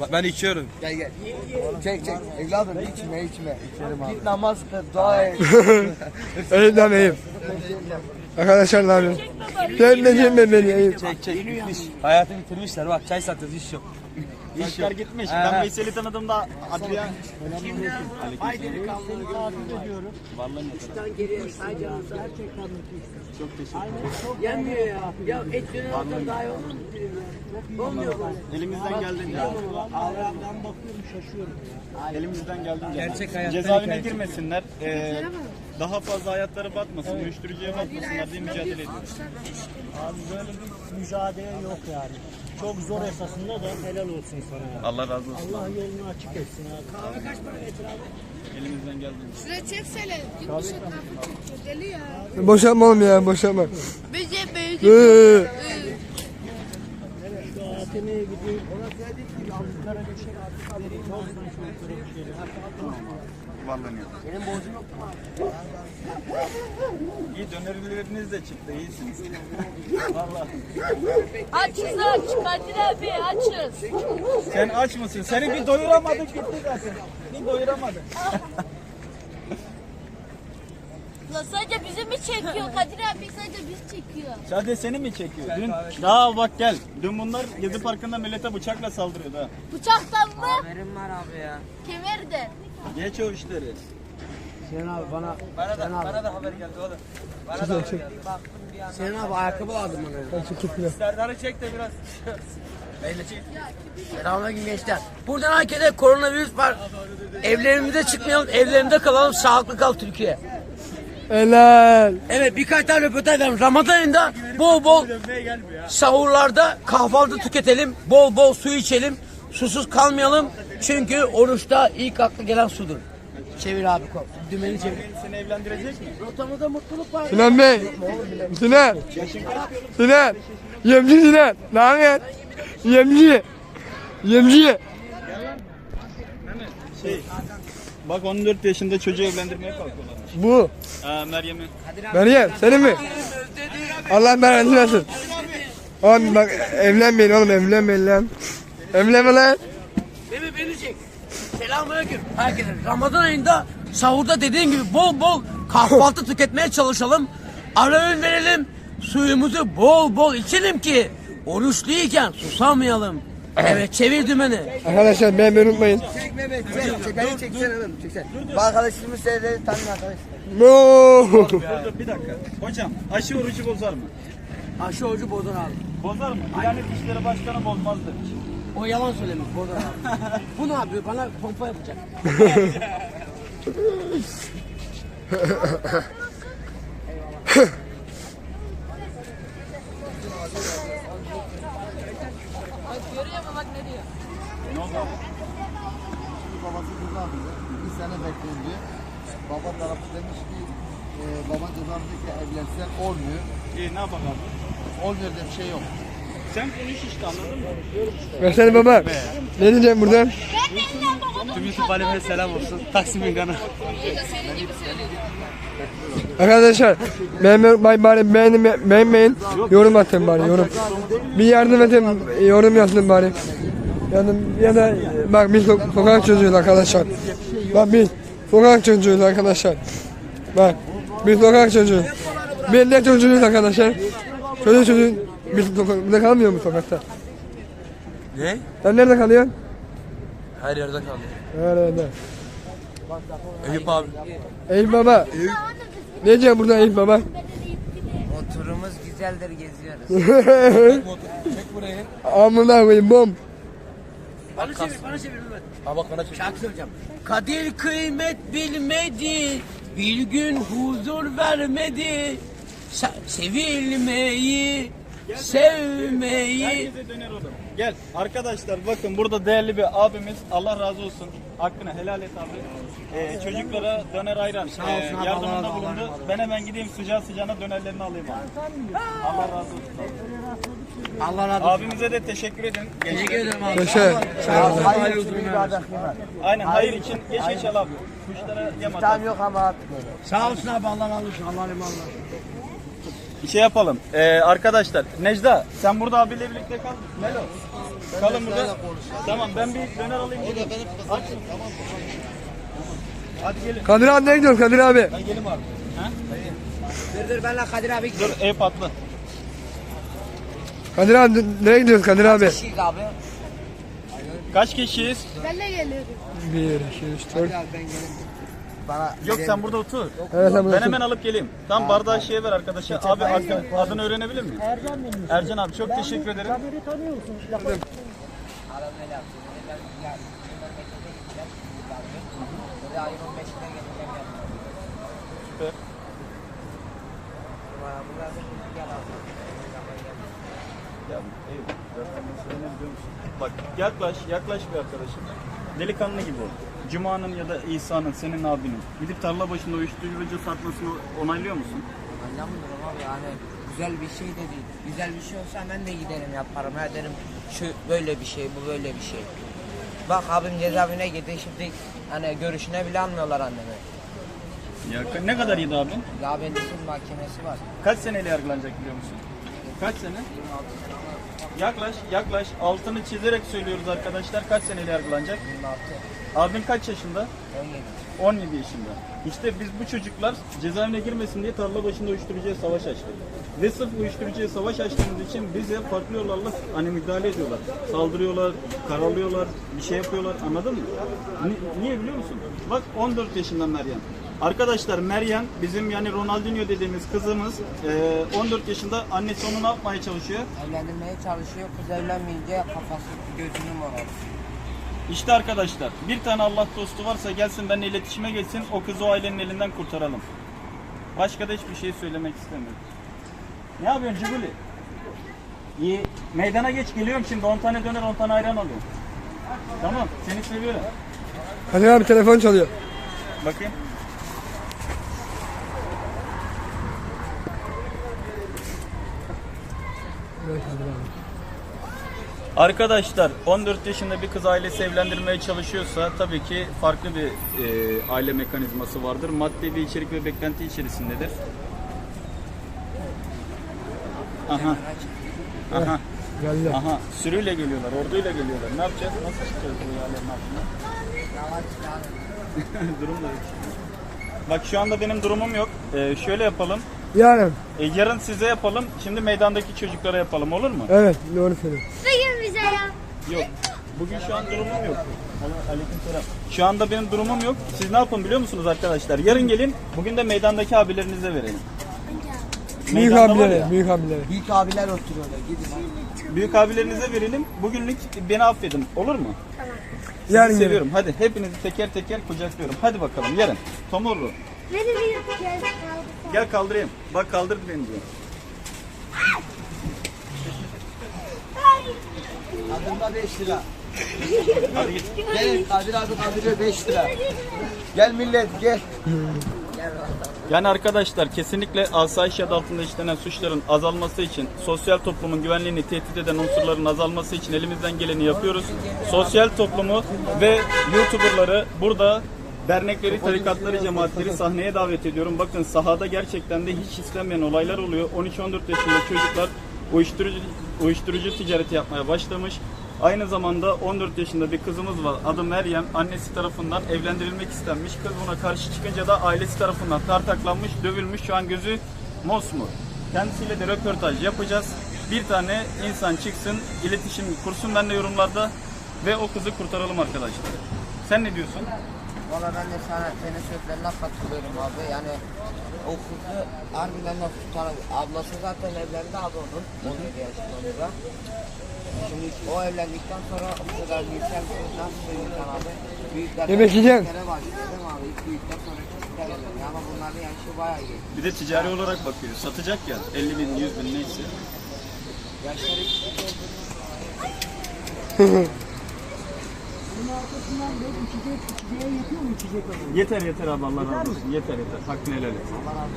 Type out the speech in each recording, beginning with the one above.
Bak Ben içiyorum. Gel gel. Çek çek. Evladım içme içme. Git namaz kıl dua et. Lan iyiyim. Arkadaşlar ne yapıyorsun? Sen de yeme beni iyiyim. Çek çek bitmiş. Hayatı bitirmişler bak çay satıyoruz iş yok. İşler gitmiş. He. Ben Veysel'i tanıdığımda Adrian Yenmiyor ya. Ya et olsa daha iyi olur mu? Olmuyor bu. elimizden geldiğince. Ben bakıyorum şaşıyorum. Elimizden geldiğince. Gerçek hayatta Cezaevine girmesinler. Ee, daha fazla hayatları batmasın, uyuşturucuya batmasınlar diye mücadele ediyoruz. Abi böyle bir mücadele yok yani. Çok zor esasında da helal olsun sana ya. Allah razı olsun. Allah yolunu açık etsin abi. Elimizden geldiğince. Şuraya çeksene. Yurt dışı tarafı çekiyor. Deli ya. Boşanma oğlum ya boşanma. Bece Ee, bece. Şu ATM'ye gideyim. Ankara düşer artık vereyim. Bozdan şu yukarı düşelim. Vallahi yok. Senin borcun yok mu? İyi dönerleriniz de çıktı, iyisiniz. Vallahi. Açız aç. Kadir abi açız. Sen aç mısın? Seni bir doyuramadık gitti zaten. Bir doyuramadık. La sadece bizi mi çekiyor? Kadir abi sadece biz çekiyor. Sadece seni mi çekiyor? Dün, daha bak gel. Dün bunlar Gezi Parkı'nda millete bıçakla saldırıyordu ha. Bıçaktan mı? Haberim var abi ya. Kemerden. Geç o işleri. Senin abi bana Bana da, bana da haber geldi oğlum. Bana da haber geldi. senin abi ayakkabı lazım bana. Serdar'ı çek de biraz. Selamünaleyküm gençler. Buradan herkese koronavirüs var. Evlerimize çıkmayalım, evlerimizde kalalım, sağlıklı kal Türkiye. Helal. Evet birkaç tane röportaj vermiş. Ramazan ayında bol bol sahurlarda kahvaltı tüketelim, bol bol su içelim, susuz kalmayalım. Çünkü oruçta ilk akla gelen sudur. Çevir abi kol. Dümeni çevir. Seni evlendirecek mi? Rotamızda mutluluk var. Sinan Bey. Sinan. Sinan. Yemci Sinan. Ne yapıyorsun? Yemci. Yemci. Şey, bak 14 yaşında çocuğu evlendirmeye kalkıyorlar. Bu. Aa, Meryem'i. Meryem senin mi? Allah belanı versin. Oğlum bak evlenmeyin oğlum evlenmeyin lan. Evlenme lan. Beni beni çek. Selamünaleyküm herkese. Ramazan ayında sahurda dediğim gibi bol bol kahvaltı tüketmeye çalışalım. Ara öğün verelim. Suyumuzu bol bol içelim ki oruçluyken susamayalım. Evet çevir dümeni. Arkadaşlar beğenmeyi unutmayın. Çek Mehmet çek. Çek beni çeksene oğlum çeksene. Bu arkadaşımız seyredelim tanın arkadaş. No. Bir dakika. Hocam aşı orucu bozar mı? Aşı orucu bozar abi. Bozar mı? Diyanet İşleri Başkanı bozmazdı. O yalan söylemiş bozar abi. Bu ne yapıyor? Bana pompa yapacak. Görüyor mu bak ne diyor? Ne oldu abi? Babası ceza alıyor. Bir sene bekleyin diyor. Baba tarafı demiş ki e, baba cezaevinde ki evlensen olmuyor. İyi ne yapalım abi? Olmuyor diye bir şey yok. Sen konuş işte anladın mı? Versene baba. Ne diyeceğim buradan? Tüm YouTube alemine selam olsun. Taksim Meydanı. Senin gibi söylüyor. Arkadaşlar beğenmeyi bari, bari beğenin, beğenmeyin. Yorum atın bari yorum. Bir yardım edin yorum yazın bari. Yardım ya da bak biz so- sokak çocuğuyuz arkadaşlar. Bak biz sokak çocuğuyuz arkadaşlar. Bak biz sokak çocuğu. Ne çocuğuyuz arkadaşlar. Çocuk çocuğu biz sokak, burada kalmıyor mu sokakta? Ne? Sen nerede kalıyorsun? Her yerde kaldı. Nerede? Eyüp abi. Eyüp baba. Ne diyeceğim burada Eyüp baba? Oturumuz güzeldir geziyoruz. Çek burayı. Amına koyayım bom. bana çevir, bana çevir Mehmet. Ha bak bana çek. Şarkı söyleyeceğim. Kadir kıymet bilmedi, bir gün huzur vermedi. Se- sevilmeyi, sevmeyi. Herkese döner oğlum. Gel arkadaşlar bakın burada değerli bir abimiz Allah razı olsun. Hakkını helal et abi. Ee, çocuklara döner ayran ee, yardımında bulundu. Ben hemen gideyim sıcağı sıcağına dönerlerini alayım abi. Allah razı olsun. abi. Allah razı Abimize de teşekkür edin. Teşekkür ederim abi. Aynen hayır için geç geç al abi. Kuşlara yem at. Tam yok ama. Sağ olsun abi Allah razı olsun. Allah razı olsun. Bir şey yapalım. Ee, arkadaşlar Necda sen burada abiyle birlikte kal. Melo. Kalın burada. Tamam ben bir döner alayım. O da geleyim. Aç. Hadi gelin. Kadir abi nereye gidiyorsun Kadir abi? Ben gelim abi. Ha? Dur dur benle Kadir abi Dur ev patlı. Kadir abi nereye gidiyorsun Kadir abi? Şiik abi. Kaç kişiyiz? Ben de geliyorum. 1, 2, 3, 4. Gel ben gelin. Bana Yok sen burada otur. Evet Ben buradasın. hemen alıp geleyim. Tam bardağı şeye ver arkadaşa. Abi adını, adını öğrenebilir miyim? Ercan benim. Ercan abi çok teşekkür ederim. Kadir'i tanıyor musun? Süper. Ya, ey, zaten mesele ne biliyor musun? Bak yaklaş, yaklaş bir arkadaşım. Delikanlı gibi ol. Cuma'nın ya da İsa'nın, senin abinin gidip tarla başında uyuşturucu satmasını onaylıyor musun? Anlamıyorum abi yani güzel bir şey de değil. Güzel bir şey olsa ben de giderim yaparım. Ha derim şu böyle bir şey, bu böyle bir şey. Bak abim cezaevine gitti şimdi hani görüşüne bile almıyorlar annemi. Ya ne kadar yedi abin? Ya benimsin mahkemesi var. Kaç seneyle yargılanacak biliyor musun? Kaç sene? Yaklaş, yaklaş. Altını çizerek söylüyoruz arkadaşlar. Kaç seneyle yargılanacak? 26, Abin kaç yaşında? 17. 17 yaşında. İşte biz bu çocuklar cezaevine girmesin diye tarla başında uyuşturucuya savaş açtık. Ve sırf uyuşturucuya savaş açtığımız için bize farklı yollarla hani müdahale ediyorlar. Saldırıyorlar, karalıyorlar, bir şey yapıyorlar anladın mı? Ni- niye biliyor musun? Bak 14 yaşında Meryem. Arkadaşlar Meryem bizim yani Ronaldinho dediğimiz kızımız eee, 14 yaşında annesi onu ne yapmaya çalışıyor? Evlendirmeye çalışıyor. Kız evlenmeyince kafası gözünü morarıyor. İşte arkadaşlar bir tane Allah dostu varsa gelsin benimle iletişime geçsin o kızı o ailenin elinden kurtaralım. Başka da hiçbir şey söylemek istemiyorum. Ne yapıyorsun Ciguli? İyi. Meydana geç geliyorum şimdi 10 tane döner 10 tane ayran alıyorum. Tamam seni seviyorum. Kadir abi telefon çalıyor. Bakayım. Evet Kadir abi. Arkadaşlar 14 yaşında bir kız ailesi evlendirmeye çalışıyorsa tabii ki farklı bir e, aile mekanizması vardır. Maddi bir içerik ve beklenti içerisindedir. Aha. Aha. Geldi. Aha. Sürüyle geliyorlar, orduyla geliyorlar. Ne yapacağız? Nasıl çıkacağız bu yerlerin altına? Durum da yok. Bak şu anda benim durumum yok. Ee, şöyle yapalım. Yarın. Ee, yarın size yapalım. Şimdi meydandaki çocuklara yapalım olur mu? Evet doğru söylüyorsun. Bugün bize ya. Yok. Bugün şu an durumum yok. Aleykümselam. Şu anda benim durumum yok. Siz ne yapın biliyor musunuz arkadaşlar? Yarın gelin. Bugün de meydandaki abilerinize verelim. Büyük Meydanda var abilere, ya, büyük abilere. Büyük abiler oturuyorlar. Gidin. büyük abilerinize verelim. Bugünlük beni affedin. Olur mu? Sizi Yarın gelin. seviyorum. Hadi hepinizi teker teker kucaklıyorum. Hadi bakalım yarın. Tomorrow. Dedi gel kaldı. Gel kaldırayım. Bak kaldır beni diyor. Adımda 5 lira. Hadi git. Gelin Kadir abi kaldırıyor 5 lira. Gel millet gel. Yani arkadaşlar kesinlikle asayiş adı altında işlenen suçların azalması için, sosyal toplumun güvenliğini tehdit eden unsurların azalması için elimizden geleni yapıyoruz. Sosyal toplumu ve YouTuber'ları burada dernekleri, tarikatları, cemaatleri sahneye davet ediyorum. Bakın sahada gerçekten de hiç istenmeyen olaylar oluyor. 13-14 yaşında çocuklar uyuşturucu, uyuşturucu ticareti yapmaya başlamış. Aynı zamanda 14 yaşında bir kızımız var. Adı Meryem. Annesi tarafından evlendirilmek istenmiş. Kız buna karşı çıkınca da ailesi tarafından tartaklanmış, dövülmüş. Şu an gözü mosmor. Kendisiyle de röportaj yapacağız. Bir tane insan çıksın, iletişim kursun benimle yorumlarda ve o kızı kurtaralım arkadaşlar. Sen ne diyorsun? Valla ben de sana senin sözlerine katılıyorum abi. Yani o kızı harbiden de tutar. Ablası zaten evlendi abi onun. 17 yaşında da. Şimdi o evlendikten sonra o kadar büyükler nasıl büyüyeceksin abi? Büyükler Yemek yiyeceksin. Kere mi abi? İlk büyükten sonra küçükler evleniyor. Ama bunların yaşı bayağı iyi. Bir de ticari olarak bakıyor. Satacak ya 50 bin, 100 bin neyse. Yaşları küçük olduğu Yeter yeter abi Allah razı olsun. Yeter yeter. Hakkını helal et.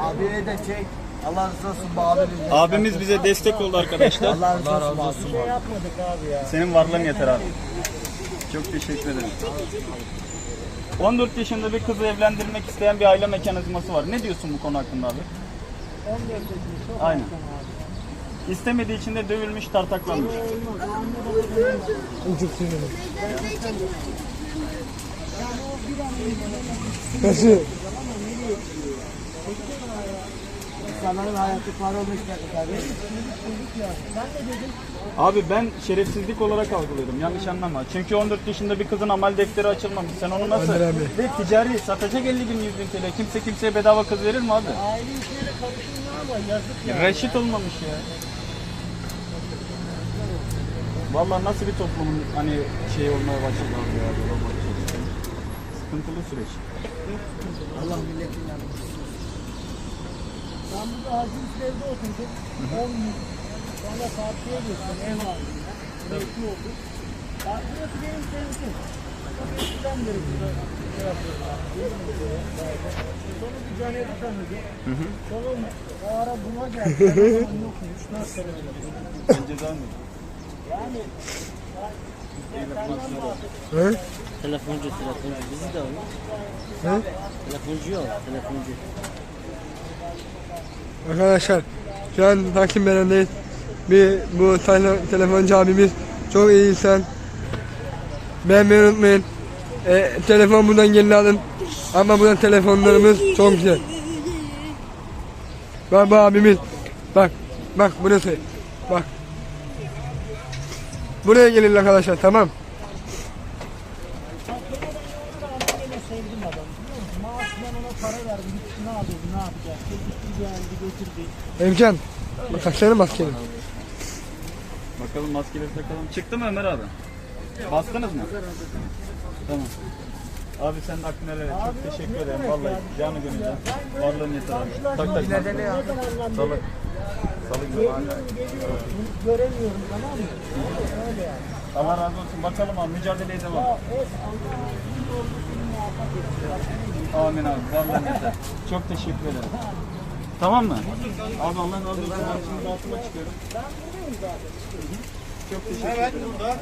Abiye de çek. Allah razı olsun bu abinin. Abimiz bize destek oldu arkadaşlar. Allah razı olsun. Şey yapmadık abi ya. Senin varlığın yeter abi. Çok teşekkür ederim. 14 yaşında bir kızı evlendirmek isteyen bir aile mekanizması var. Ne diyorsun bu konu hakkında abi? 14 yaşında çok Aynen. İstemediği için de dövülmüş, tartaklanmış. Nasıl? İnsanların hayatı para olmuş. Abi ben şerefsizlik olarak algılıyorum. Yanlış anlama. Çünkü 14 yaşında bir kızın amal defteri açılmamış. Sen onu nasıl? Abi. Ve ticari satacak 50 bin 100 bin TL. Kimse kimseye bedava kız verir mi abi? Aile işleri karıştırma ama yazık ya. Reşit olmamış ya. Vallahi nasıl bir toplumun hani şey olmaya başladı abi ya. böyle bakış açısı. Sıkıntılı süreç. Allah milletin yanında. Ben burada Hacı evde oturdum. 10 gün. Sonra partiye geçtim ev aldım. Emekli oldum. Ya burası benim sevdim. Eskiden beri burada şey. Sonra bir Caner'i tanıdım. Sonra o ara buna geldi. Ben o zaman yokmuş. Nasıl tanıdım? Ben ceza mı? He? Telefoncu, telefoncu. Bizi de alın. He? Telefoncu yok, telefoncu. Arkadaşlar şu an Taksim Belediyesi'ndeyiz. Bir bu tele, telefoncu abimiz çok iyi insan. Beğenmeyi unutmayın. E, telefon buradan gelin alın. Ama buradan telefonlarımız çok güzel. Bak bu abimiz. Bak. Bak burası. Bak. Buraya gelin arkadaşlar tamam. götürdü. Emcan. Taksana maskeni. Bakalım maskeleri takalım. Çıktı mı Ömer abi? Bastınız mı? Tamam. Abi sen de hakkını helal et. Çok teşekkür ederim. Vallahi canı gönülden. Varlığın yeter abi. Tak tak. Ne zamandan Salı. günü. geliyorum, geliyorum. Göremiyorum tamam mı? Öyle yani. Allah razı olsun. Bakalım abi mücadeleye devam. Ya etsin. Amin abi. Vallahi yeter. Çok teşekkür ederim. Tamam mı? Abi Allah razı olsun. Ben şimdi dağıtıma çıkıyorum. Çok teşekkür ederim. Evet burada.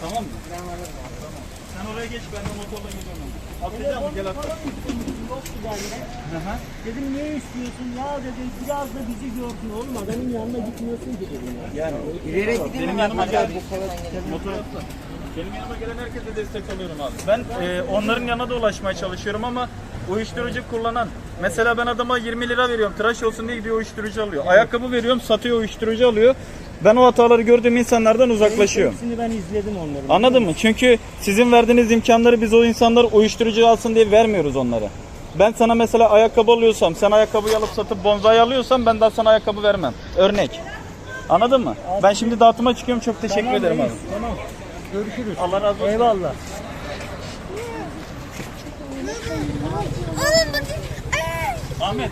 Tamam mı? Sen oraya geç ben de motorla geliyorum. Atlayacağım mı? Gel atla. Hı hı. Dedim niye istiyorsun ya dedi biraz da bizi görsün oğlum adamın yanına gitmiyorsun ki dedim ya. Benim yanıma gel. Motor Benim yanıma gelen herkese destek alıyorum abi. Ben e, onların yanına da ulaşmaya çalışıyorum ama uyuşturucu kullanan mesela ben adama 20 lira veriyorum tıraş olsun diye gidiyor uyuşturucu alıyor. Ayakkabı veriyorum satıyor uyuşturucu alıyor. Ben o hataları gördüğüm insanlardan uzaklaşıyorum. Hepsini ben izledim onları. Anladın mı? Çünkü sizin verdiğiniz imkanları biz o insanlar uyuşturucu alsın diye vermiyoruz onlara. Ben sana mesela ayakkabı alıyorsam, sen ayakkabıyı alıp satıp bonzai alıyorsam ben daha sana ayakkabı vermem. Örnek. Anladın mı? Ben şimdi dağıtıma çıkıyorum. Çok teşekkür Tamam, ederim abi. reis, Tamam. Görüşürüz. Allah razı olsun. Eyvallah. Alın bakayım. Ahmet